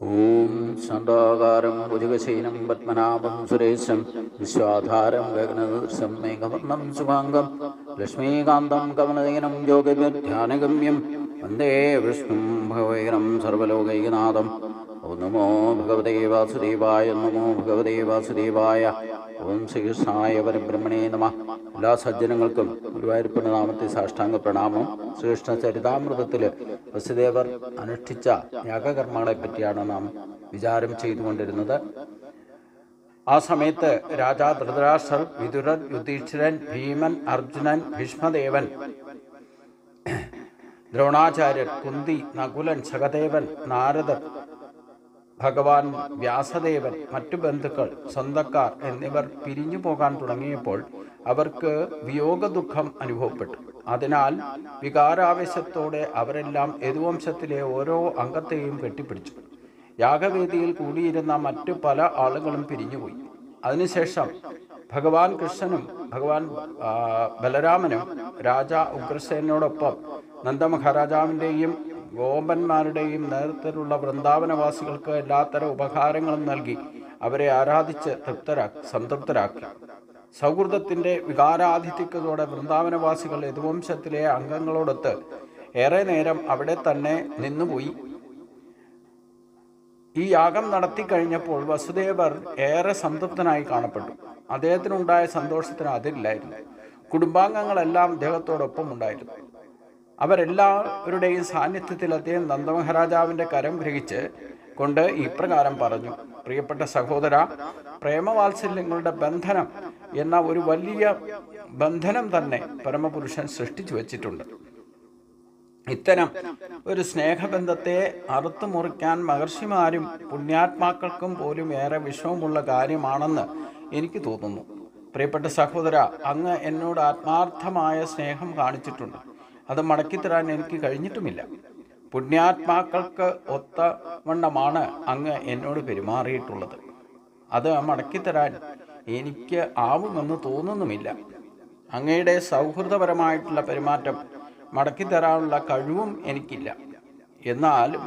ഓം ശാന്താകാരം ഭുജഗശീനം പത്മനാഭം സുരേശം വിശ്വാധാരം ഗഗനദൃശം മേഘവർണം ശുഭാംഗം ലക്ഷ്മീകാന്തം കമലദയനം യോഗധ്യാനഗമ്യം വന്ദേ വിഷ്ണു ഭഗവൈരം സർവലോകൈകനാഥം ഓം നമോ ഭഗവതേ വാസുദേവായ നമോ ഭഗവതേ വാസുദേവായ ഓം ശ്രീകൃഷ്ണായ പരബ്രഹ്മണേ നമ. എല്ലാ സജ്ജനങ്ങൾക്കും ഗുരുവായൂരപ്പന്റെ നാമത്തെ സാഷ്ടാംഗ പ്രണാമം. ശ്രീകൃഷ്ണ ചരിതാമൃതത്തിൽ വസുദേവർ അനുഷ്ഠിച്ച യാഗകർമ്മങ്ങളെ പറ്റിയാണ് നാം വിചാരം ചെയ്തുകൊണ്ടിരുന്നത്. ആ സമയത്ത് രാജാ ധൃതരാഷ്ട്രർ വിതുരൻ യുധിഷ്ഠിരൻ ഭീമൻ അർജുനൻ ഭീഷ്മദേവൻ ദ്രോണാചാര്യർ കുന്തി നകുലൻ സഹദേവൻ നാരദർ ഭഗവാൻ വ്യാസദേവൻ മറ്റു ബന്ധുക്കൾ സ്വന്തക്കാർ എന്നിവർ പിരിഞ്ഞു പോകാൻ തുടങ്ങിയപ്പോൾ അവർക്ക് വിയോഗ ദുഃഖം അനുഭവപ്പെട്ടു. അതിനാൽ വികാരാവേശത്തോടെ അവരെല്ലാം യദുവംശത്തിലെ ഓരോ അംഗത്തെയും കെട്ടിപ്പിടിച്ചു. യാഗവേദിയിൽ കൂടിയിരുന്ന മറ്റു പല ആളുകളും പിരിഞ്ഞുപോയി. അതിനുശേഷം ഭഗവാൻ കൃഷ്ണനും ഭഗവാൻ ബലരാമനും രാജ ഉഗ്രസേനോടൊപ്പം നന്ദമഹാരാജാവിന്റെയും ഗോപന്മാരുടെയും നേതൃത്വത്തിലുള്ള വൃന്ദാവനവാസികൾക്ക് എല്ലാത്തരം ഉപഹാരങ്ങളും നൽകി അവരെ ആരാധിച്ച് തൃപ്തരാക്കി സംതൃപ്തരാക്കി. സൗഹൃദത്തിന്റെ വികാരാതിഥ്യത്തോടെ വൃന്ദാവനവാസികൾ യദുവംശത്തിലെ അംഗങ്ങളോടൊത്ത് ഏറെ നേരം അവിടെ തന്നെ നിന്നുപോയി. ഈ യാഗം നടത്തി കഴിഞ്ഞപ്പോൾ വസുദേവർ ഏറെ സംതൃപ്തനായി കാണപ്പെട്ടു. അദ്ദേഹത്തിനുണ്ടായ സന്തോഷത്തിന് അതിരില്ലായിരുന്നു. കുടുംബാംഗങ്ങളെല്ലാം അദ്ദേഹത്തോടൊപ്പം ഉണ്ടായിരുന്നു. അവരെല്ലാവരുടെയും സാന്നിധ്യത്തിൽ അദ്ദേഹം നന്ദമഹാരാജാവിന്റെ കരം ഗ്രഹിച്ച് കൊണ്ട് ഇപ്രകാരം പറഞ്ഞു. പ്രിയപ്പെട്ട സഹോദര പ്രേമവാത്സല്യങ്ങളുടെ ബന്ധനം എന്ന ഒരു വലിയ ബന്ധനം തന്നെ പരമപുരുഷൻ സൃഷ്ടിച്ചു വച്ചിട്ടുണ്ട്. ഇത്തരം ഒരു സ്നേഹബന്ധത്തെ അറുത്തു മുറിക്കാൻ മഹർഷിമാരും പുണ്യാത്മാക്കൾക്കും പോലും ഏറെ വിഷമമുള്ള കാര്യമാണെന്ന് എനിക്ക് തോന്നുന്നു. പ്രിയപ്പെട്ട സഹോദര അങ്ങ് എന്നോട് ആത്മാർത്ഥമായ സ്നേഹം കാണിച്ചിട്ടുണ്ട്. അത് മടക്കിത്തരാൻ എനിക്ക് കഴിഞ്ഞിട്ടുമില്ല. പുണ്യാത്മാക്കൾക്ക് ഒത്ത വണ്ണമാണ് അങ്ങ് എന്നോട് പെരുമാറിയിട്ടുള്ളത്. അത് മടക്കിത്തരാൻ എനിക്ക് ആവുമെന്ന് തോന്നുന്നുമില്ല. അങ്ങയുടെ സൗഹൃദപരമായിട്ടുള്ള പെരുമാറ്റം മടക്കിത്തരാനുള്ള കഴിവും എനിക്കില്ല. എന്നാലും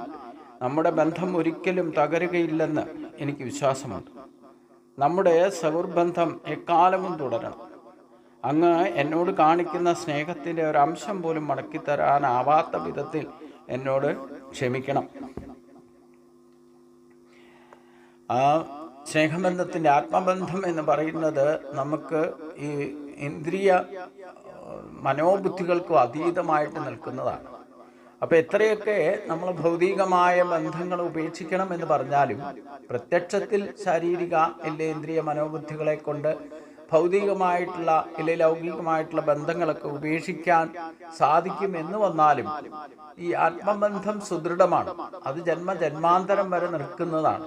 നമ്മുടെ ബന്ധം ഒരിക്കലും തകരുകയില്ലെന്ന് എനിക്ക് വിശ്വാസമുണ്ട്. നമ്മുടെ സൗർബന്ധം എക്കാലവും തുടരണം. അങ്ങ് എന്നോട് കാണിക്കുന്ന സ്നേഹത്തിന്റെ ഒരു അംശം പോലും മടക്കി തരാനാവാത്ത വിധത്തിൽ എന്നോട് ക്ഷമിക്കണം. ആ സ്നേഹബന്ധത്തിന്റെ ആത്മബന്ധം എന്ന് പറയുന്നത് നമുക്ക് ഈ ഇന്ദ്രിയ മനോബുദ്ധികൾക്കും അതീതമായിട്ട് നിൽക്കുന്നതാണ്. അപ്പോൾ എത്രയൊക്കെ നമ്മൾ ഭൗതികമായ ബന്ധങ്ങൾ ഉപേക്ഷിക്കണം എന്ന് പറഞ്ഞാലും പ്രത്യക്ഷത്തിൽ ശാരീരിക ഇല്ല ഇന്ദ്രിയ മനോബുദ്ധികളെ കൊണ്ട് ഭൗതികമായിട്ടുള്ള ഇല്ല ലൗകികമായിട്ടുള്ള ബന്ധങ്ങളൊക്കെ ഉപേക്ഷിക്കാൻ സാധിക്കും എന്ന് വന്നാലും ഈ ആത്മബന്ധം സുദൃഢമാണ്. അത് ജന്മ ജന്മാന്തരം വരെ നിൽക്കുന്നതാണ്.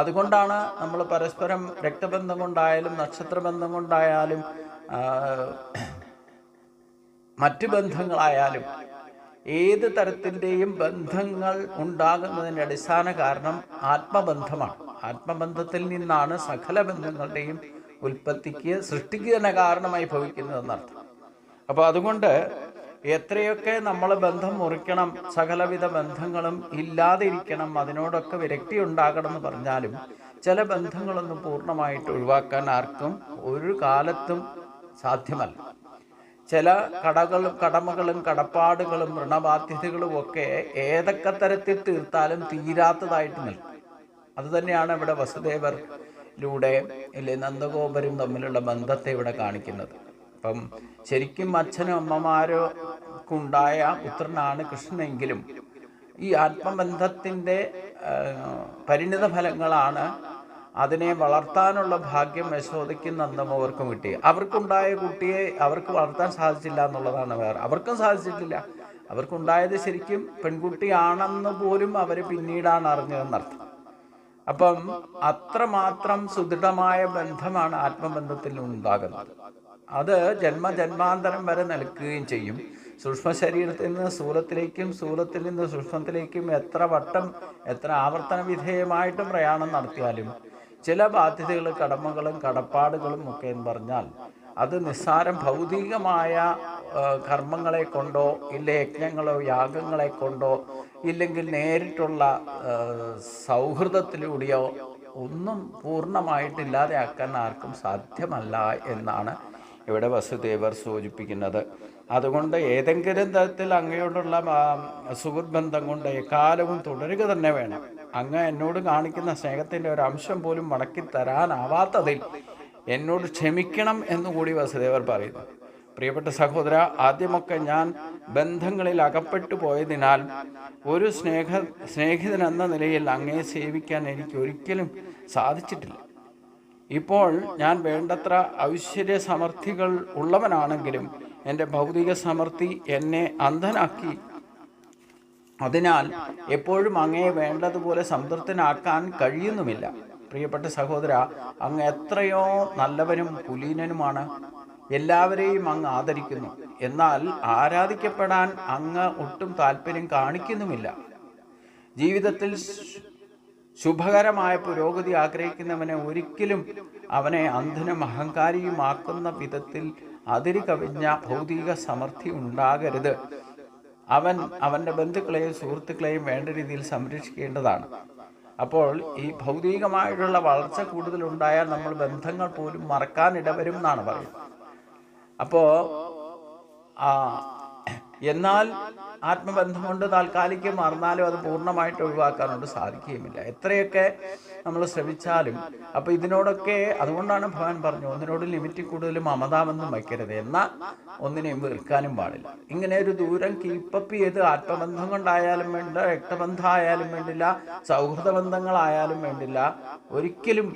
അതുകൊണ്ടാണ് നമ്മൾ പരസ്പരം രക്തബന്ധം കൊണ്ടായാലും നക്ഷത്രബന്ധം കൊണ്ടായാലും മറ്റു ബന്ധങ്ങളായാലും ഏത് തരത്തിന്റെയും ബന്ധങ്ങൾ ഉണ്ടാകുന്നതിന്റെ അടിസ്ഥാന കാരണം ആത്മബന്ധമാണ്. ആത്മബന്ധത്തിൽ നിന്നാണ് സകല ബന്ധങ്ങളുടെയും ഉൽപ്പത്തിക്ക് സൃഷ്ടിക്ക് തന്നെ കാരണമായി ഭവിക്കുന്നതെന്നർത്ഥം അപ്പോൾ അതുകൊണ്ട് എത്രയൊക്കെ നമ്മൾ ബന്ധം മുറിക്കണം സകലവിധ ബന്ധങ്ങളും ഇല്ലാതിരിക്കണം അതിനോടൊക്കെ വിരക്തി ഉണ്ടാകണം എന്ന് പറഞ്ഞാലും ചില ബന്ധങ്ങളൊന്നും പൂർണമായിട്ട് ഒഴിവാക്കാൻ ആർക്കും ഒരു കാലത്തും സാധ്യമല്ല. ചില കടകളും കടമകളും കടപ്പാടുകളും ഋണബാധ്യതകളും ഒക്കെ ഏതൊക്കെ തരത്തിൽ തീർത്താലും തീരാത്തതായിട്ട് നിൽക്കും. അതുതന്നെയാണ് ഇവിടെ വസുദേവരിലൂടെ അല്ലെങ്കിൽ നന്ദഗോപരും തമ്മിലുള്ള ബന്ധത്തെ ഇവിടെ കാണിക്കുന്നത്. അപ്പം ശരിക്കും അച്ഛനും അമ്മമാരൊക്കെ ഉണ്ടായ പുത്രനാണ് കൃഷ്ണനെങ്കിലും ഈ ആത്മബന്ധത്തിന്റെ പരിണിത ഫലങ്ങളാണ് അതിനെ വളർത്താനുള്ള ഭാഗ്യം യശോദയ്ക്കും നന്ദമോവർക്കും കിട്ടി അവർക്കുണ്ടായ കുട്ടിയെ അവർക്ക് വളർത്താൻ സാധിച്ചില്ല എന്നുള്ളതാണ് വേറെ. അവർക്കും സാധിച്ചിട്ടില്ല. അവർക്കുണ്ടായത് ശരിക്കും പെൺകുട്ടിയാണെന്ന് പോലും അവർ പിന്നീടാണ് അറിഞ്ഞതെന്നർത്ഥം. അപ്പം അത്രമാത്രം സുദൃഢമായ ബന്ധമാണ് ആത്മബന്ധത്തിൽ ഉണ്ടാകുന്നത്. അത് ജന്മ ജന്മാന്തരം വരെ നിൽക്കുകയും ചെയ്യും. സൂക്ഷ്മ ശരീരത്തിൽ നിന്ന് സ്ഥൂലത്തിലേക്കും സ്ഥൂലത്തിൽ നിന്ന് സൂക്ഷ്മത്തിലേക്കും എത്ര വട്ടം എത്ര ആവർത്തന വിധേയമായിട്ടും പ്രയാണം നടത്തിയാലും ചില ബാധ്യതകൾ കടമകളും കടപ്പാടുകളും ഒക്കെ എന്ന് പറഞ്ഞാൽ അത് നിസ്സാരം ഭൗതികമായ കർമ്മങ്ങളെ കൊണ്ടോ ഇല്ല യജ്ഞങ്ങളോ യാഗങ്ങളെ കൊണ്ടോ ഇല്ലെങ്കിൽ നേരിട്ടുള്ള സൗഹൃദത്തിലൂടെയോ ഒന്നും പൂർണമായിട്ടില്ലാതെ ആക്കാൻ ആർക്കും സാധ്യമല്ല എന്നാണ് ഇവിടെ വസുദേവർ സൂചിപ്പിക്കുന്നത്. അതുകൊണ്ട് ഏതെങ്കിലും തരത്തിൽ അങ്ങയോടുള്ള ആ, ബന്ധം കൊണ്ട് എക്കാലവും തുടരുക തന്നെ വേണം. അങ്ങ് എന്നോട് കാണിക്കുന്ന സ്നേഹത്തിന്റെ ഒരു അംശം പോലും മടക്കി തരാനാവാത്തതിൽ എന്നോട് ക്ഷമിക്കണം എന്നുകൂടി വസുദേവർ പറയുന്നു. പ്രിയപ്പെട്ട സഹോദര ആദ്യമൊക്കെ ഞാൻ ബന്ധങ്ങളിൽ അകപ്പെട്ടു പോയതിനാൽ ഒരു സ്നേഹ സ്നേഹിതൻ എന്ന നിലയിൽ അങ്ങയെ സേവിക്കാൻ എനിക്ക് ഒരിക്കലും സാധിച്ചിട്ടില്ല. ഇപ്പോൾ ഞാൻ വേണ്ടത്ര ഐശ്വര്യ സമർത്ഥികൾ ഉള്ളവനാണെങ്കിലും എന്റെ ഭൗതിക സമൃദ്ധി എന്നെ അന്ധനാക്കി. അതിനാൽ എപ്പോഴും അങ്ങയെ വേണ്ടതുപോലെ സംതൃപ്തനാക്കാൻ കഴിയുന്നുമില്ല. പ്രിയപ്പെട്ട സഹോദര അങ്ങ് എത്രയോ നല്ലവനും കുലീനനുമാണ് എല്ലാവരെയും അങ്ങ് ആദരിക്കുന്നു. എന്നാൽ ആരാധിക്കപ്പെടാൻ അങ്ങ് ഒട്ടും താല്പര്യം കാണിക്കുന്നുമില്ല. ജീവിതത്തിൽ ശുഭകരമായ പുരോഗതി ആഗ്രഹിക്കുന്നവനെ ഒരിക്കലും അവനെ അന്ധനും അഹങ്കാരിയുമാക്കുന്ന വിധത്തിൽ അതിരി കവിഞ്ഞ ഭൗതിക സമൃദ്ധി ഉണ്ടാകരുത്. അവൻ അവന്റെ ബന്ധുക്കളെയും സുഹൃത്തുക്കളെയും വേണ്ട രീതിയിൽ സംരക്ഷിക്കേണ്ടതാണ്. അപ്പോൾ ഈ ഭൗതികമായിട്ടുള്ള വളർച്ച കൂടുതലുണ്ടായാൽ നമ്മൾ ബന്ധങ്ങൾ പോലും മറക്കാൻ ഇടവരും എന്നാണ് പറയുന്നത്. അപ്പോൾ ആ എന്നാൽ ആത്മബന്ധം കൊണ്ട് താൽക്കാലികം മറന്നാലും അത് പൂർണമായിട്ട് ഒഴിവാക്കാനോട് സാധിക്കുകയുമില്ല. എത്രയൊക്കെ നമ്മൾ ശ്രമിച്ചാലും അപ്പോൾ ഇതിനോടൊക്കെ അതുകൊണ്ടാണ് ഭഗവാൻ പറഞ്ഞു ഒന്നിനോട് ലിമിറ്റ് കൂടുതൽ മമതാമെന്നും വയ്ക്കരുത്. എന്നാൽ ഒന്നിനെയും വെറുക്കാനും പാടില്ല. ഇങ്ങനെ ഒരു ദൂരം കീപ്പപ്പ് ചെയ്ത് ആത്മബന്ധം കൊണ്ടായാലും വേണ്ട രക്തബന്ധം ആയാലും വേണ്ടില്ല സൗഹൃദ ബന്ധങ്ങളായാലും വേണ്ടില്ല ഒരിക്കലും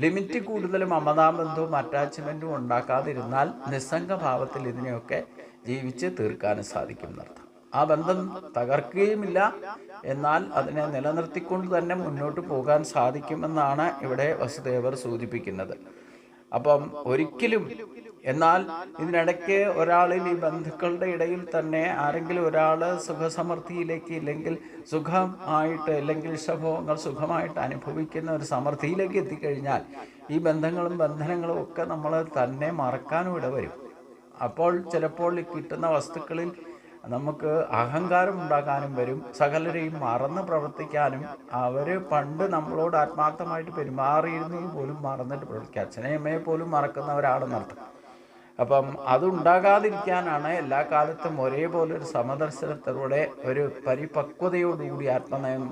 ലിമിറ്റ് കൂടുതലും അമതാ ബന്ധവും അറ്റാച്ച്മെന്റും ഉണ്ടാക്കാതിരുന്നാൽ നിസ്സംഗഭാവത്തിൽ ഇതിനെയൊക്കെ ജീവിച്ച് തീർക്കാനും സാധിക്കും എന്നർത്ഥം. ആ ബന്ധം തകർക്കുകയുമില്ല. എന്നാൽ അതിനെ നിലനിർത്തിക്കൊണ്ട് തന്നെ മുന്നോട്ട് പോകാൻ സാധിക്കുമെന്നാണ് ഇവിടെ വസുദേവർ സൂചിപ്പിക്കുന്നത്. അപ്പം ഒരിക്കലും എന്നാൽ ഇതിനിടയ്ക്ക് ഒരാളിൽ ഈ ബന്ധുക്കളുടെ ഇടയിൽ തന്നെ ആരെങ്കിലും ഒരാൾ സുഖസമൃദ്ധിയിലേക്ക് ഇല്ലെങ്കിൽ സുഖമായിട്ട് അല്ലെങ്കിൽ ഇഷ്ടഭോഗങ്ങൾ സുഖമായിട്ട് അനുഭവിക്കുന്ന ഒരു സമൃദ്ധിയിലേക്ക് എത്തിക്കഴിഞ്ഞാൽ ഈ ബന്ധങ്ങളും ബന്ധനങ്ങളും ഒക്കെ നമ്മൾ തന്നെ മറക്കാനും ഇട വരും. അപ്പോൾ ചിലപ്പോൾ കിട്ടുന്ന വസ്തുക്കളിൽ നമുക്ക് അഹങ്കാരം ഉണ്ടാകാനും വരും. സകലരെയും മറന്ന് പ്രവർത്തിക്കാനും അവർ പണ്ട് നമ്മളോട് ആത്മാർത്ഥമായിട്ട് പെരുമാറിയിരുന്നത് പോലും മറന്നിട്ട് പ്രവർത്തിക്കുക അച്ഛനെയമ്മയെ പോലും മറക്കുന്നവരാണെന്നർത്ഥം അപ്പം അതുണ്ടാകാതിരിക്കാനാണ് എല്ലാ കാലത്തും ഒരേപോലെ ഒരു സമദർശനത്തിലൂടെ ഒരു പരിപക്വതയോടുകൂടി ആത്മനയം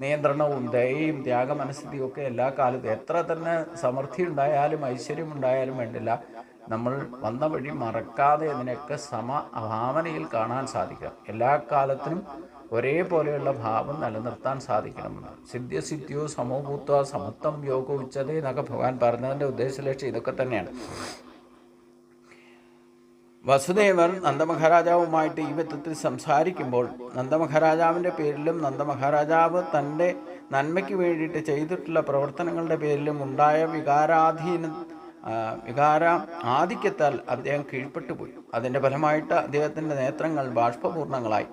നിയന്ത്രണവും ദയയും ത്യാഗമനസ്ഥിതിയും ഒക്കെ എല്ലാ കാലത്തും എത്ര തന്നെ സമൃദ്ധി ഉണ്ടായാലും ഐശ്വര്യം ഉണ്ടായാലും വേണ്ടില്ല നമ്മൾ വന്ന വഴി മറക്കാതെ അതിനൊക്കെ സമ ഭാവനയിൽ കാണാൻ സാധിക്കുക. എല്ലാ കാലത്തിനും ഒരേപോലെയുള്ള ഭാവം നിലനിർത്താൻ സാധിക്കണമെന്ന് സിദ്ധ്യസിദ്ധ്യോ സമോഭൂത്വ സമത്വം യോഗോ ഉച്ചതേ എന്നൊക്കെ ഭഗവാൻ പറഞ്ഞതിന്റെ ഉദ്ദേശലക്ഷ്യം ഇതൊക്കെ തന്നെയാണ്. വസുദേവർ നന്ദമഹാരാജാവുമായിട്ട് ഈ വിധത്തിൽ സംസാരിക്കുമ്പോൾ നന്ദമഹാരാജാവിന്റെ പേരിലും നന്ദമഹാരാജാവ് തന്റെ നന്മയ്ക്ക് വേണ്ടിയിട്ട് ചെയ്തിട്ടുള്ള പ്രവർത്തനങ്ങളുടെ പേരിലും ഉണ്ടായ വികാരാധീന വികാര ആധിക്യത്താൽ അദ്ദേഹം കീഴ്പ്പെട്ടുപോയി അതിന്റെ ഫലമായിട്ട് അദ്ദേഹത്തിന്റെ നേത്രങ്ങൾ ബാഷ്പപൂർണങ്ങളായി.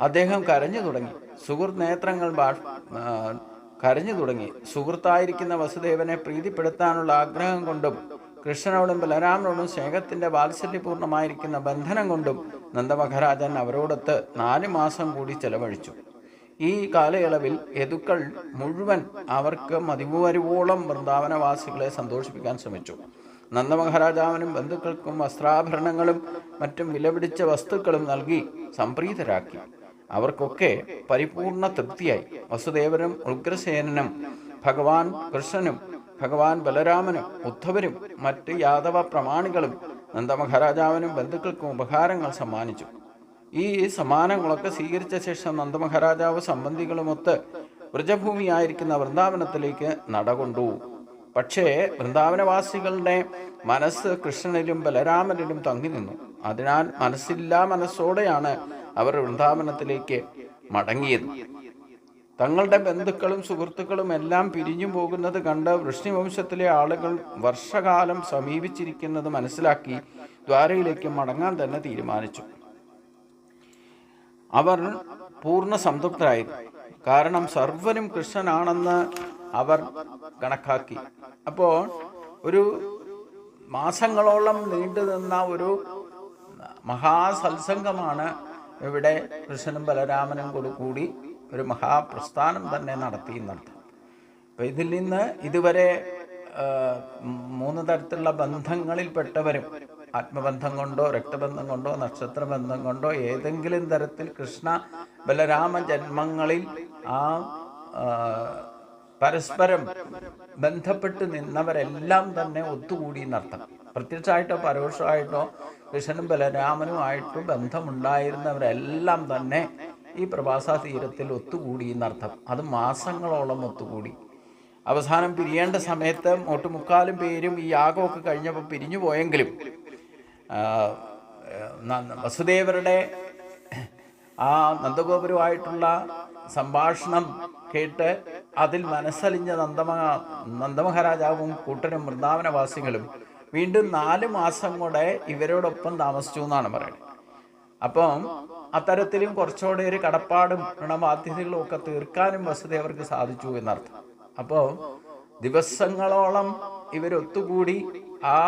അദ്ദേഹം കരഞ്ഞു തുടങ്ങി. സുഹൃത്ത് നേത്രങ്ങൾ ബാഷ് കരഞ്ഞു തുടങ്ങി. സുഹൃത്തായിരിക്കുന്ന വസുദേവനെ പ്രീതിപ്പെടുത്താനുള്ള ആഗ്രഹം കൊണ്ടും കൃഷ്ണനോടും ബലരാമനോടും സ്നേഹത്തിന്റെ വാത്സല്യപൂർണമായിരിക്കുന്ന ബന്ധനം കൊണ്ടും നന്ദമഹാരാജൻ അവരോടൊത്ത് നാല് മാസം കൂടി ചെലവഴിച്ചു. ഈ കാലയളവിൽ യദുക്കൾ മുഴുവൻ അവർക്ക് മതിവരുവോളം വൃന്ദാവനവാസികളെ സന്തോഷിപ്പിക്കാൻ ശ്രമിച്ചു. നന്ദമഹാരാജാവിനും ബന്ധുക്കൾക്കും വസ്ത്രാഭരണങ്ങളും മറ്റും വിലപിടിച്ച വസ്തുക്കളും നൽകി സംപ്രീതരാക്കി. അവർക്കൊക്കെ പരിപൂർണ തൃപ്തിയായി. വസുദേവനും ഉഗ്രസേനനും ഭഗവാൻ കൃഷ്ണനും ഭഗവാൻ ബലരാമനും ഉദ്ധവരും മറ്റ് യാദവ പ്രമാണികളും നന്ദമഹാരാജാവിനും ബന്ധുക്കൾക്കും ഉപഹാരങ്ങൾ സമ്മാനിച്ചു. ഈ സമ്മാനങ്ങളൊക്കെ സ്വീകരിച്ച ശേഷം നന്ദമഹാരാജാവ് സംബന്ധികളുമൊത്ത് വ്രജഭൂമിയായിരിക്കുന്ന വൃന്ദാവനത്തിലേക്ക് നടകൊണ്ടു പക്ഷേ വൃന്ദാവനവാസികളുടെ മനസ്സ് കൃഷ്ണനിലും ബലരാമനിലും തങ്ങി നിന്നു. അതിനാൽ മനസ്സില്ലാ മനസ്സോടെയാണ് അവർ വൃന്ദാവനത്തിലേക്ക് മടങ്ങിയത്. തങ്ങളുടെ ബന്ധുക്കളും സുഹൃത്തുക്കളും എല്ലാം പിരിഞ്ഞു പോകുന്നത് കണ്ട് വൃഷ്ണിവംശത്തിലെ ആളുകൾ വർഷകാലം സമീപിച്ചിരിക്കുന്നത് മനസ്സിലാക്കി ദ്വാരയിലേക്ക് മടങ്ങാൻ തന്നെ തീരുമാനിച്ചു. അവർ പൂർണ സംതൃപ്തരായിരുന്നു. കാരണം സർവനും കൃഷ്ണനാണെന്ന് അവർ കണക്കാക്കി. അപ്പോൾ ഒരു മാസങ്ങളോളം നീണ്ടു നിന്ന ഒരു മഹാസത്സംഗമാണ് ഇവിടെ കൃഷ്ണനും ബലരാമനും കൂടി ഒരു മഹാപ്രസ്ഥാനം തന്നെ നടത്തി എന്നർത്ഥം അപ്പം ഇതിൽ നിന്ന് ഇതുവരെ മൂന്ന് തരത്തിലുള്ള ബന്ധങ്ങളിൽപ്പെട്ടവരും ആത്മബന്ധം കൊണ്ടോ രക്തബന്ധം കൊണ്ടോ നക്ഷത്രബന്ധം കൊണ്ടോ ഏതെങ്കിലും തരത്തിൽ കൃഷ്ണ ബലരാമ ജന്മങ്ങളിൽ ആ ആ, പരസ്പരം ബന്ധപ്പെട്ട് നിന്നവരെല്ലാം തന്നെ ഒത്തുകൂടി എന്നർത്ഥം പ്രത്യക്ഷമായിട്ടോ പരോക്ഷമായിട്ടോ കൃഷ്ണനും ബലരാമനുമായിട്ട് ബന്ധമുണ്ടായിരുന്നവരെല്ലാം തന്നെ ഈ പ്രവാസ തീരത്തിൽ ഒത്തുകൂടി എന്നർത്ഥം. അത് മാസങ്ങളോളം ഒത്തുകൂടി. അവസാനം പിരിയേണ്ട സമയത്ത് ഒട്ടുമുക്കാലും പേരും ഈ യാഗമൊക്കെ കഴിഞ്ഞപ്പോൾ പിരിഞ്ഞു പോയെങ്കിലും വസുദേവരുടെ ആ നന്ദഗോപുരമായിട്ടുള്ള സംഭാഷണം കേട്ട് അതിൽ മനസ്സലിഞ്ഞ നന്ദമ നന്ദമഹാരാജാവും കൂട്ടരും വൃന്ദാവനവാസികളും വീണ്ടും നാല് മാസം കൂടെ ഇവരോടൊപ്പം താമസിച്ചു എന്നാണ് പറയുന്നത്. അപ്പം അത്തരത്തിലും കുറച്ചുകൂടെ ഒരു കടപ്പാടും ഋണബാധ്യതകളും ഒക്കെ തീർക്കാനും വസുദേവർക്ക് സാധിച്ചു എന്നർത്ഥം. അപ്പോൾ ദിവസങ്ങളോളം ഇവരൊത്തുകൂടി ആ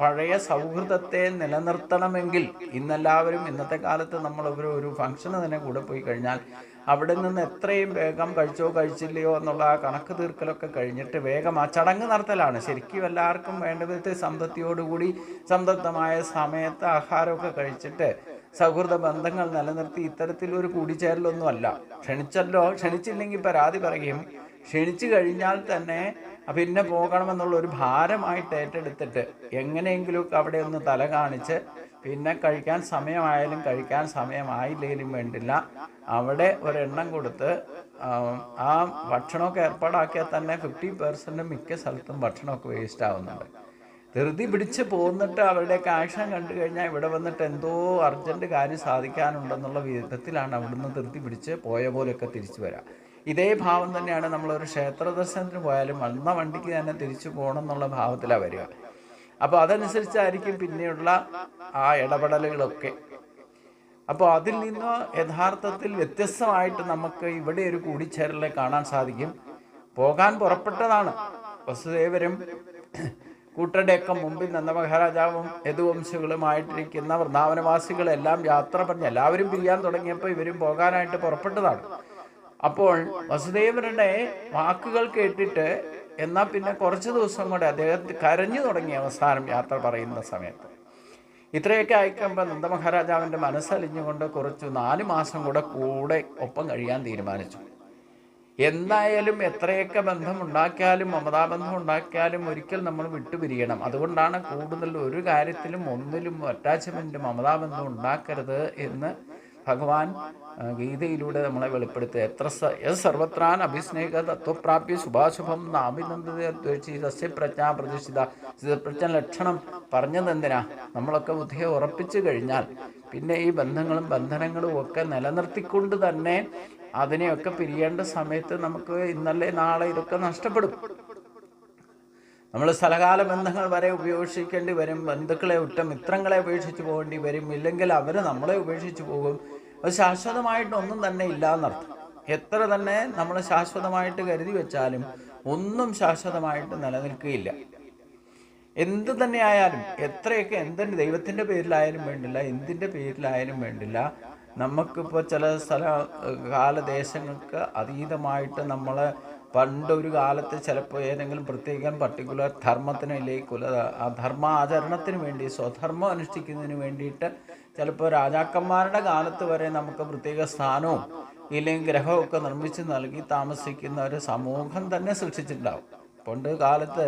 പഴയ സൗഹൃദത്തെ നിലനിർത്തണമെങ്കിൽ ഇന്നെല്ലാവരും ഇന്നത്തെ കാലത്ത് നമ്മൾ ഒരു ഒരു ഫംഗ്ഷന് തന്നെ കൂടെ പോയി കഴിഞ്ഞാൽ അവിടെ നിന്ന് എത്രയും വേഗം കഴിച്ചോ കഴിച്ചില്ലയോ എന്നുള്ള ആ കണക്ക് തീർക്കലൊക്കെ കഴിഞ്ഞിട്ട് വേഗം ആ ചടങ്ങ് നടത്തലാണ്. ശരിക്കും എല്ലാവർക്കും വേണ്ട വിധത്തിൽ സംതൃപ്തിയോടുകൂടി സംതൃപ്തമായ സമയത്ത് ആഹാരമൊക്കെ കഴിച്ചിട്ട് സൗഹൃദ ബന്ധങ്ങൾ നിലനിർത്തി ഇത്തരത്തിലൊരു കൂടിച്ചേരലൊന്നുമല്ല. ക്ഷണിച്ചല്ലോ ക്ഷണിച്ചില്ലെങ്കിൽ പരാതി പറയും ക്ഷണിച്ചു കഴിഞ്ഞാൽ തന്നെ പിന്നെ പോകണമെന്നുള്ള ഒരു ഭാരമായിട്ട് ഏറ്റെടുത്തിട്ട് എങ്ങനെയെങ്കിലുമൊക്കെ അവിടെ ഒന്ന് തല കാണിച്ച് പിന്നെ കഴിക്കാൻ സമയമായാലും കഴിക്കാൻ സമയമായില്ലെങ്കിലും വേണ്ടില്ല. അവിടെ ഒരെണ്ണം കൊടുത്ത് ആ, ഭക്ഷണമൊക്കെ ഏർപ്പാടാക്കിയാൽ തന്നെ ഫിഫ്റ്റി പെർസെന്റ് മിക്ക സ്ഥലത്തും ഭക്ഷണമൊക്കെ വേസ്റ്റ് ആവുന്നുണ്ട്. ധൃതി പിടിച്ച് പോന്നിട്ട് അവരുടെയൊക്കെ ആക്ഷൻ കണ്ടു കഴിഞ്ഞാൽ ഇവിടെ വന്നിട്ട് എന്തോ അർജന്റ് കാര്യം സാധിക്കാനുണ്ടെന്നുള്ള വിധത്തിലാണ് അവിടുന്ന് ധൃതി പിടിച്ച് പോയ പോലെയൊക്കെ തിരിച്ചു വരാം. ഇതേ ഭാവം തന്നെയാണ് നമ്മളൊരു ക്ഷേത്ര ദർശനത്തിന് പോയാലും വന്ന വണ്ടിക്ക് തന്നെ തിരിച്ചു പോകണം എന്നുള്ള ഭാവത്തിലാണ് വരിക. അപ്പോൾ അതനുസരിച്ചായിരിക്കും പിന്നെയുള്ള ആ ഇടപെടലുകളൊക്കെ. അപ്പോൾ അതിൽ നിന്ന് യഥാർത്ഥത്തിൽ വ്യത്യസ്തമായിട്ട് നമുക്ക് ഇവിടെ ഒരു കൂടിച്ചേരലെ കാണാൻ സാധിക്കും. പോകാൻ പുറപ്പെട്ടതാണ്. വസുദേവരും കൂട്ടരുടെയൊക്കെ മുമ്പിൽ നന്ദമഹാരാജാവും യദുവംശികളുമായിട്ടിരിക്കുന്ന വൃന്ദാവനവാസികളെല്ലാം യാത്ര പറഞ്ഞ് എല്ലാവരും പിരിയാൻ തുടങ്ങിയപ്പോൾ ഇവരും പോകാനായിട്ട് പുറപ്പെട്ടതാണ്. അപ്പോൾ വസുദേവരുടെ വാക്കുകൾ കേട്ടിട്ട് എന്നാൽ പിന്നെ കുറച്ച് ദിവസം കൂടെ അദ്ദേഹത്തെ കരഞ്ഞു തുടങ്ങി അവസാനം യാത്ര പറയുന്ന സമയത്ത്. ഇത്രയൊക്കെ അയക്കുമ്പോൾ നന്ദമഹാരാജാവിന്റെ മനസ്സലിഞ്ഞുകൊണ്ട് കുറച്ച് നാല് മാസം കൂടെ കൂടെ ഒപ്പം കഴിയാൻ തീരുമാനിച്ചു. എന്തായാലും എത്രയൊക്കെ ബന്ധമുണ്ടാക്കിയാലും മമതാ ബന്ധം ഉണ്ടാക്കിയാലും ഒരിക്കൽ നമ്മൾ വിട്ടുപിരിയണം. അതുകൊണ്ടാണ് കൂടുതൽ ഒരു കാര്യത്തിലും ഒന്നിലും അറ്റാച്ച്മെന്റ് മമതാബന്ധം ഉണ്ടാക്കരുത് എന്ന് ഭഗവാൻ ഗീതയിലൂടെ നമ്മളെ വെളിപ്പെടുത്തുക. എത്ര സർവത്രാൻ അഭിസ്നേഹ തത്വപ്രാപ്യ ശുഭാശുഭം നാമിനന്ദി സസ്യപ്രജ്ഞ പ്രതിഷ്ഠിത. സ്ഥിതപ്രജ്ഞ ലക്ഷണം പറഞ്ഞതെന്തിനാ നമ്മളൊക്കെ ബുദ്ധിയെ ഉറപ്പിച്ചു കഴിഞ്ഞാൽ പിന്നെ ഈ ബന്ധങ്ങളും ബന്ധനങ്ങളും ഒക്കെ നിലനിർത്തിക്കൊണ്ട് തന്നെ അതിനെയൊക്കെ പിരിയേണ്ട സമയത്ത് നമുക്ക് ഇന്നലെ നാളെ ഇതൊക്കെ നഷ്ടപ്പെടും. നമ്മൾ സ്ഥലകാല ബന്ധങ്ങൾ വരെ ഉപേക്ഷിക്കേണ്ടി വരും. ബന്ധുക്കളെ ഒറ്റ മിത്രങ്ങളെ ഉപേക്ഷിച്ച് പോകേണ്ടി വരും. ഇല്ലെങ്കിൽ അവർ നമ്മളെ ഉപേക്ഷിച്ച് പോകും. അത് ശാശ്വതമായിട്ടൊന്നും തന്നെ ഇല്ല എന്നർത്ഥം. എത്ര തന്നെ നമ്മൾ ശാശ്വതമായിട്ട് കരുതി വെച്ചാലും ഒന്നും ശാശ്വതമായിട്ട് നിലനിൽക്കുകയില്ല. എന്ത് തന്നെ ആയാലും എത്രയൊക്കെ എന്തിന്റെ ദൈവത്തിന്റെ പേരിലായാലും വേണ്ടില്ല എന്തിന്റെ പേരിലായാലും വേണ്ടില്ല നമുക്കിപ്പോൾ ചില സ്ഥല കാലദേശങ്ങൾക്ക് അതീതമായിട്ട് നമ്മൾ പണ്ടൊരു കാലത്ത് ചിലപ്പോൾ ഏതെങ്കിലും പ്രത്യേകം പർട്ടിക്കുലർ ധർമ്മത്തിന് അല്ലെങ്കിൽ കുല ആ ധർമ്മ ആചരണത്തിന് വേണ്ടി സ്വധർമ്മം അനുഷ്ഠിക്കുന്നതിന് വേണ്ടിയിട്ട് ചിലപ്പോൾ രാജാക്കന്മാരുടെ കാലത്ത് വരെ നമുക്ക് പ്രത്യേക സ്ഥാനവും ഇല്ലെങ്കിൽ ഗ്രഹമൊക്കെ നിർമ്മിച്ച് നൽകി താമസിക്കുന്ന ഒരു സമൂഹം തന്നെ സൃഷ്ടിച്ചിട്ടുണ്ടാവും. പണ്ട് കാലത്ത്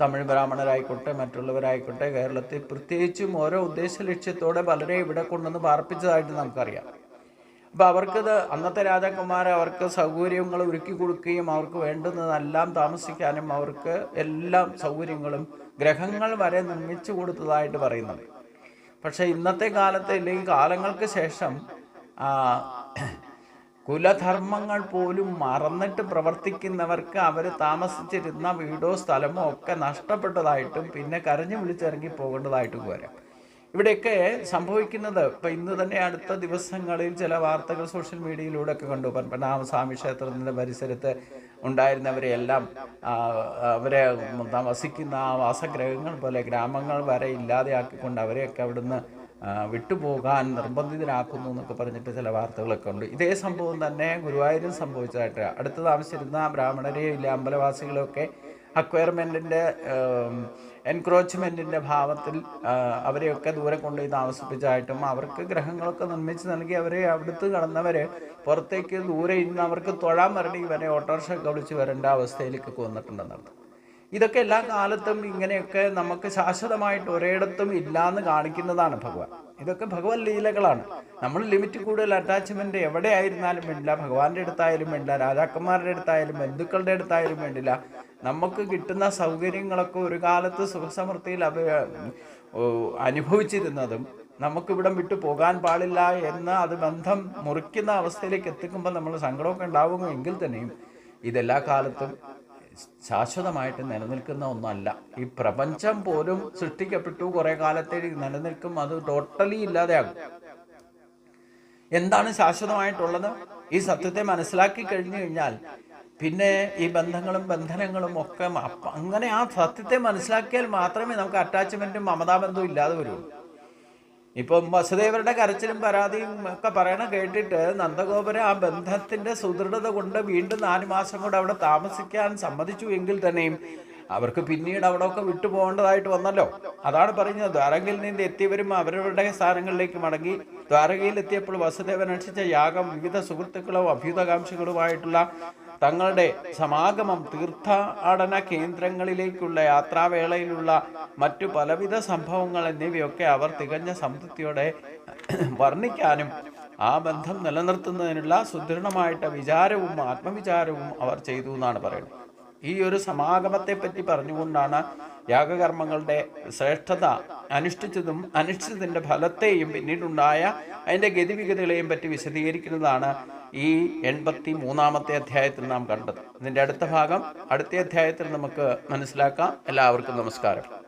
തമിഴ് ബ്രാഹ്മണരായിക്കോട്ടെ മറ്റുള്ളവരായിക്കോട്ടെ കേരളത്തിൽ പ്രത്യേകിച്ചും ഓരോ ഉദ്ദേശ ലക്ഷ്യത്തോടെ പലരെ ഇവിടെ കൊണ്ടുവന്ന് പാർപ്പിച്ചതായിട്ട് നമുക്കറിയാം. അപ്പോൾ അവർക്കത് അന്നത്തെ രാജാക്കന്മാർ അവർക്ക് സൗകര്യങ്ങൾ ഒരുക്കി കൊടുക്കുകയും അവർക്ക് വേണ്ടുന്നതെല്ലാം താമസിക്കാനും അവർക്ക് എല്ലാ സൗകര്യങ്ങളും ഗ്രഹങ്ങൾ വരെ നിർമ്മിച്ചു കൊടുത്തതായിട്ട് പറയുന്നത് പക്ഷേ ഇന്നത്തെ കാലത്ത് ഇല്ലെങ്കിൽ കാലങ്ങൾക്ക് ശേഷം കുലധർമ്മങ്ങൾ പോലും മറന്നിട്ട് പ്രവർത്തിക്കുന്നവർക്ക് അവർ താമസിച്ചിരുന്ന വീടോ സ്ഥലമോ ഒക്കെ നഷ്ടപ്പെട്ടതായിട്ടും പിന്നെ കരഞ്ഞു വിളിച്ചിറങ്ങി പോകേണ്ടതായിട്ടും വരാം ഇവിടെയൊക്കെ സംഭവിക്കുന്നത് ഇപ്പം ഇന്ന് തന്നെ അടുത്ത ദിവസങ്ങളിൽ ചില വാർത്തകൾ സോഷ്യൽ മീഡിയയിലൂടെ ഒക്കെ കണ്ടു. പത്മനാഭ സ്വാമി ക്ഷേത്രത്തിന്റെ പരിസരത്ത് ഉണ്ടായിരുന്നവരെയെല്ലാം അവരെ താമസിക്കുന്ന ആ വാസഗ്രഹങ്ങൾ പോലെ ഗ്രാമങ്ങൾ വരെ ഇല്ലാതെയാക്കിക്കൊണ്ട് അവരെയൊക്കെ അവിടുന്ന് വിട്ടുപോകാൻ നിർബന്ധിതരാക്കുന്നു എന്നൊക്കെ പറഞ്ഞിട്ട് ചില വാർത്തകളൊക്കെ ഉണ്ട്. ഇതേ സംഭവം തന്നെ ഗുരുവായൂരും സംഭവിച്ചതായിട്ട്. അടുത്ത് താമസിച്ചിരുന്ന ബ്രാഹ്മണരെയും ഇല്ല അമ്പലവാസികളൊക്കെ അക്വയർമെന്റിന്റെ എൻക്രോച്ച്മെന്റിന്റെ ഭാവത്തിൽ അവരെയൊക്കെ ദൂരെ കൊണ്ടുപോയി താമസിപ്പിച്ചായിട്ടും അവർക്ക് ഗ്രഹങ്ങളൊക്കെ നിർമ്മിച്ച് നൽകി അവരെ അവിടുത്ത് കടന്നവർ പുറത്തേക്ക് ദൂരെ ഇന്ന് അവർക്ക് തൊഴാൻ വരണമെങ്കിൽ വരെ ഓട്ടോറിക്ഷ ഒക്കെ വിളിച്ച് വരേണ്ട അവസ്ഥയിലേക്കൊക്കെ വന്നിട്ടുണ്ടെന്നുണ്ട് ഇതൊക്കെ എല്ലാ കാലത്തും ഇങ്ങനെയൊക്കെ നമുക്ക് ശാശ്വതമായിട്ട് ഒരിടത്തും ഇല്ലാന്ന് കാണിക്കുന്നതാണ് ഭഗവാൻ. ഇതൊക്കെ ഭഗവാൻ ലീലകളാണ്. നമ്മൾ ലിമിറ്റ് കൂടുതൽ അറ്റാച്ച്മെന്റ് എവിടെ ആയിരുന്നാലും വേണ്ടില്ല. ഭഗവാന്റെ അടുത്തായാലും വേണ്ടില്ല. രാജാക്കന്മാരുടെ അടുത്തായാലും ബന്ധുക്കളുടെ അടുത്തായാലും വേണ്ടില്ല. നമുക്ക് കിട്ടുന്ന സൗകര്യങ്ങളൊക്കെ ഒരു കാലത്ത് സുഖസമൃദ്ധിയിൽ അവ അനുഭവിച്ചിരുന്നതും നമുക്ക് നമുക്കിവിടം വിട്ടു പോകാൻ പാടില്ല എന്ന് അത് ബന്ധം മുറിക്കുന്ന അവസ്ഥയിലേക്ക് എത്തിക്കുമ്പോൾ നമ്മൾ സങ്കടമൊക്കെ ഉണ്ടാവുമെങ്കിൽ തന്നെയും ഇതെല്ലാ കാലത്തും ശാശ്വതമായിട്ട് നിലനിൽക്കുന്ന ഒന്നല്ല. ഈ പ്രപഞ്ചം പോലും സൃഷ്ടിക്കപ്പെട്ടു കുറെ കാലത്തേക്ക് നിലനിൽക്കും. അത് ടോട്ടലി ഇല്ലാതെയാകും. എന്താണ് ശാശ്വതമായിട്ടുള്ളത്? ഈ സത്യത്തെ മനസ്സിലാക്കി കഴിഞ്ഞു കഴിഞ്ഞാൽ പിന്നെ ഈ ബന്ധങ്ങളും ബന്ധനങ്ങളും ഒക്കെ അങ്ങനെ ആ സത്യത്തെ മനസ്സിലാക്കിയാൽ മാത്രമേ നമുക്ക് അറ്റാച്ച്മെന്റും മമതാബന്ധവും ഇല്ലാതെ വരുള്ളൂ. ഇപ്പം വസുദേവരുടെ കരച്ചിലും പരാതിയും ഒക്കെ പറയണ കേട്ടിട്ട് നന്ദഗോപുരം ആ ബന്ധത്തിന്റെ സുദൃഢത കൊണ്ട് വീണ്ടും നാല് മാസം കൂടെ അവിടെ താമസിക്കാൻ സമ്മതിച്ചു എങ്കിൽ തന്നെയും അവർക്ക് പിന്നീട് അവിടെ ഒക്കെ വിട്ടുപോകേണ്ടതായിട്ട് വന്നല്ലോ. അതാണ് പറഞ്ഞത്. ദ്വാരകയിൽ നിന്ന് എത്തിയവരും അവരവരുടെ സ്ഥാനങ്ങളിലേക്ക് മടങ്ങി ദ്വാരകയിൽ എത്തിയപ്പോൾ വസുദേവൻ അനുഷ്ഠിച്ച യാഗം വിവിധ സുഹൃത്തുക്കളും അഭ്യുതകാംക്ഷികളുമായിട്ടുള്ള തങ്ങളുടെ സമാഗമം തീർത്ഥാടന കേന്ദ്രങ്ങളിലേക്കുള്ള യാത്രാവേളയിലുള്ള മറ്റു പലവിധ സംഭവങ്ങൾ എന്നിവയൊക്കെ അവർ തികഞ്ഞ സംതൃപ്തിയോടെ വർണിക്കാനും ആ ബന്ധം നിലനിർത്തുന്നതിനുള്ള സുദൃഢമായിട്ട് വിചാരവും ആത്മവിചാരവും അവർ ചെയ്തു എന്നാണ് പറയുന്നത്. ഈ ഒരു സമാഗമത്തെ പറ്റി പറഞ്ഞുകൊണ്ടാണ് യാഗകർമ്മങ്ങളുടെ ശ്രേഷ്ഠത അനുഷ്ഠിച്ചതും അനുഷ്ഠിച്ചതിന്റെ ഫലത്തെയും പിന്നീടുണ്ടായ അതിന്റെ ഗതിവിഗതികളെയും പറ്റി വിശദീകരിക്കുന്നതാണ് ഈ എൺപത്തി മൂന്നാമത്തെ അധ്യായത്തിൽ നാം കണ്ടത്. ഇതിന്റെ അടുത്ത ഭാഗം അടുത്ത അധ്യായത്തിൽ നമുക്ക് മനസ്സിലാക്കാം. എല്ലാവർക്കും നമസ്കാരം.